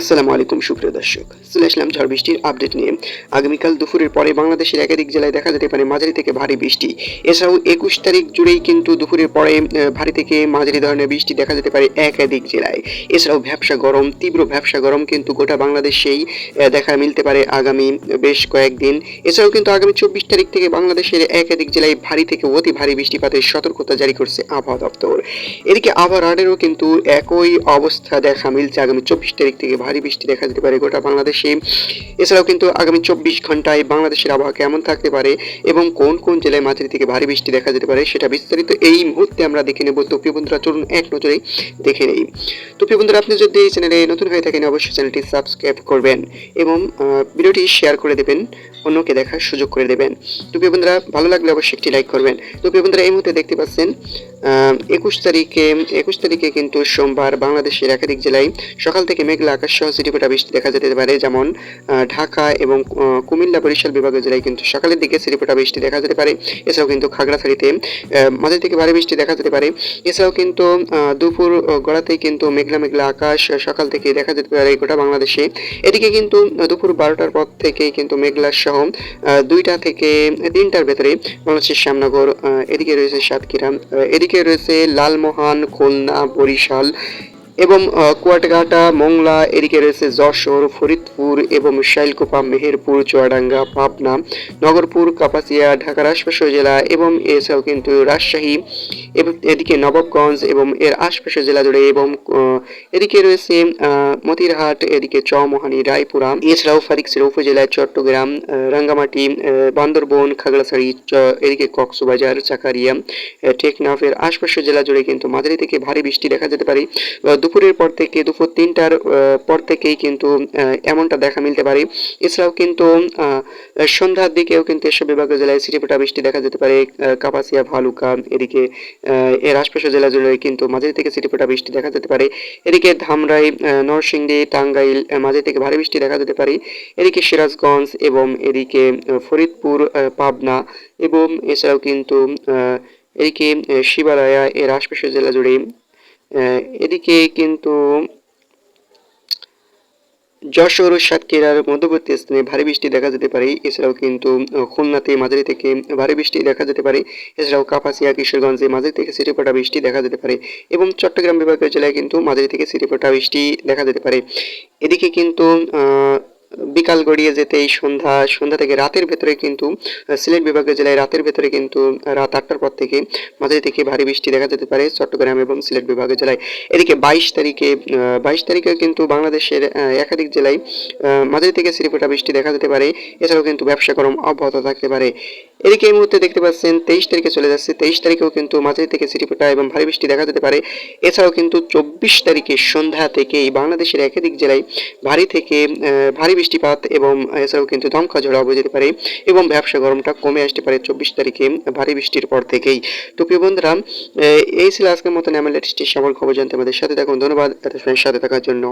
আসসালামু আলাইকুম, সুপ্রিয় দর্শক। চলে আসলাম ঝড় বৃষ্টির আপডেট নিয়ে। আগামীকাল দুপুরের পরে বাংলাদেশের একাধিক জেলায় দেখা যেতে পারে মাঝারি থেকে ভারী বৃষ্টি। এছাড়াও একুশ তারিখ জুড়েই কিন্তু দুপুরের পরে ভারী থেকে মাঝারি ধরনের বৃষ্টি দেখা যেতে পারে একাধিক জেলায়। এছাড়াও ব্যবসা গরম, তীব্র ব্যবসা গরম কিন্তু গোটা বাংলাদেশেই দেখা মিলতে পারে আগামী বেশ কয়েকদিন। এছাড়াও কিন্তু আগামী চব্বিশ তারিখ থেকে বাংলাদেশের একাধিক জেলায় ভারী থেকে অতি ভারী বৃষ্টিপাতের সতর্কতা জারি করছে আবহাওয়া দপ্তর। এদিকে আবহাওয়া রাডারও কিন্তু একই অবস্থা দেখা মিলছে আগামী চব্বিশ তারিখ থেকে ভারী বৃষ্টি দেখা যেতে পারে গোটা বাংলাদেশে। এছাড়াও কিন্তু আগামী চব্বিশ ঘন্টায় বাংলাদেশের আবহাওয়া কেমন থাকতে পারে এবং কোন কোন জেলায় মাঝারি থেকে ভারী বৃষ্টি দেখা যেতে পারে সেটা বিস্তারিত এই মুহূর্তে আমরা দেখে নেব। তো প্রিয় বন্ধুরা, চলুন এক নজরে দেখে নেই। তো প্রিয় বন্ধুরা, আপনি যদি এই চ্যানেলে নতুন হয়ে থাকেন, অবশ্যই চ্যানেলটি সাবস্ক্রাইব করবেন এবং ভিডিওটি শেয়ার করে দেবেন, অন্যকে দেখার সুযোগ করে দেবেন। তো প্রিয় বন্ধুরা, ভালো লাগলে অবশ্যই একটি লাইক করবেন। তো প্রিয় বন্ধুরা, এই মুহূর্তে দেখতে পাচ্ছেন একুশ তারিখে একুশ তারিখে কিন্তু সোমবার বাংলাদেশের একাধিক জেলায় সকাল থেকে মেঘলা আকাশ সহ সিটিপোটা বৃষ্টি দেখা যেতে পারে, যেমন ঢাকা এবং কুমিল্লা বরিশাল বিভাগের জেলায় কিন্তু সকালের দিকে সিটিপোটা বৃষ্টি দেখা যেতে পারে। এছাড়াও কিন্তু খাগড়াছড়িতে মাঝারি থেকে ভারী বৃষ্টি দেখা যেতে পারে। এছাড়াও কিন্তু দুপুর গড়াতেই কিন্তু মেঘলা মেঘলা আকাশ সকাল থেকে দেখা যেতে পারে গোটা বাংলাদেশে। এদিকে কিন্তু দুপুর বারোটার পর থেকে কিন্তু মেঘলা সহ দুইটা থেকে তিনটার ভেতরে বাংলাদেশের শ্যামনগর এদিকে রয়েছে সাতক্ষীরা এদিকে রয়েছে লালমোহন, খুলনা, বরিশাল এবং কুয়াকাটা মোংলা, এদিকে রয়েছে যশোর, ফরিদপুর এবং শাইলকোপা মেহেরপুর, চুয়াডাঙ্গা, পাবনা, নগরপুর, কাপাসিয়া, ঢাকার আশপাশের জেলা এবং এছাড়াও কিন্তু রাজশাহী এবং এদিকে নবাবগঞ্জ এবং এর আশপাশের জেলা জুড়ে এবং এদিকে রয়েছে মতিরহাট, এদিকে চৌমোহানি, রায়পুরা, এছাড়াও ফারিকসির উপজেলায় চট্টগ্রাম রাঙ্গামাটি বান্দরবন, খাগড়াছড়ি এদিকে কক্সবাজার, চাকারিয়া টেকনাফের আশপাশের জেলা জুড়ে কিন্তু মাঝারি থেকে ভারী বৃষ্টি দেখা যেতে পারে। দুপুরের পর থেকে, দুপুর তিনটার পর থেকেই কিন্তু এমনটা দেখা মিলতে পারে। এছাড়াও কিন্তু সন্ধ্যার দিকেও কিন্তু এসব বিভাগীয় জেলায় সিটিপোটা বৃষ্টি দেখা যেতে পারে। কাপাসিয়া, ভালুকা, এদিকে এর আশপাশের জেলা জুড়ে কিন্তু মাঝে থেকে সিটিপোটা বৃষ্টি দেখা যেতে পারে। এদিকে ধামরাই নরসিংদী, টাঙ্গাইল মাঝে থেকে ভারী বৃষ্টি দেখা যেতে পারে। এদিকে সিরাজগঞ্জ এবং এদিকে ফরিদপুর পাবনা এবং এছাড়াও কিন্তু এদিকে শিবালয়া, এর আশপাশের জেলা জুড়ে এদিকে কিন্তু যশোর সাতক্ষীরার মধ্যবর্তী স্থানে ভারী বৃষ্টি দেখা যেতে পারে। এছাড়াও কিন্তু খুলনাতে মাঝারি থেকে ভারী বৃষ্টি দেখা যেতে পারে। এছাড়াও কাপাসিয়া, কিশোরগঞ্জে মাঝারি থেকে সিটিপোটা বৃষ্টি দেখা যেতে পারে এবং চট্টগ্রাম বিভাগের জেলায় কিন্তু মাঝারি থেকে সিটিপোটা বৃষ্টি দেখা যেতে পারে। এদিকে কিন্তু বিকাল গড়িয়ে যেতে এই সন্ধ্যা সন্ধ্যা থেকে রাতের ভেতরে কিন্তু সিলেট বিভাগের জেলায় রাতের ভেতরে কিন্তু রাত আটটার পর থেকে মাঝারি থেকে ভারী বৃষ্টি দেখা যেতে পারে চট্টগ্রাম এবং সিলেট বিভাগের জেলায়। এদিকে বাইশ তারিখে বাইশ তারিখে কিন্তু বাংলাদেশের একাধিক জেলায় মাঝারি থেকে সিরিপোটা বৃষ্টি দেখা যেতে পারে। এছাড়াও কিন্তু ব্যবসা গরম অব্যাহত থাকতে পারে। এদিকে এই মুহূর্তে দেখতে পাচ্ছেন তেইশ তারিখে চলে যাচ্ছে। তেইশ তারিখেও কিন্তু মাঝারি থেকে সিটিপোটা এবং ভারী বৃষ্টি দেখা যেতে পারে। এছাড়াও কিন্তু চব্বিশ তারিখে সন্ধ্যা থেকেই বাংলাদেশের একাধিক জেলায় ভারী থেকে ভারী বৃষ্টিপাত এবং এছাড়াও কিন্তু দমকা ঝড় হয়ে যেতে পারে এবং ব্যবসা গরমটা কমে আসতে পারে চব্বিশ তারিখে ভারী বৃষ্টির পর থেকেই। তো প্রিয় বন্ধুরা এই ছিল আজকের মতন আমার লেটেস্ট সবার খবর জানতে আমাদের সাথে থাকুন। ধন্যবাদ। সাথে থাকার জন্য।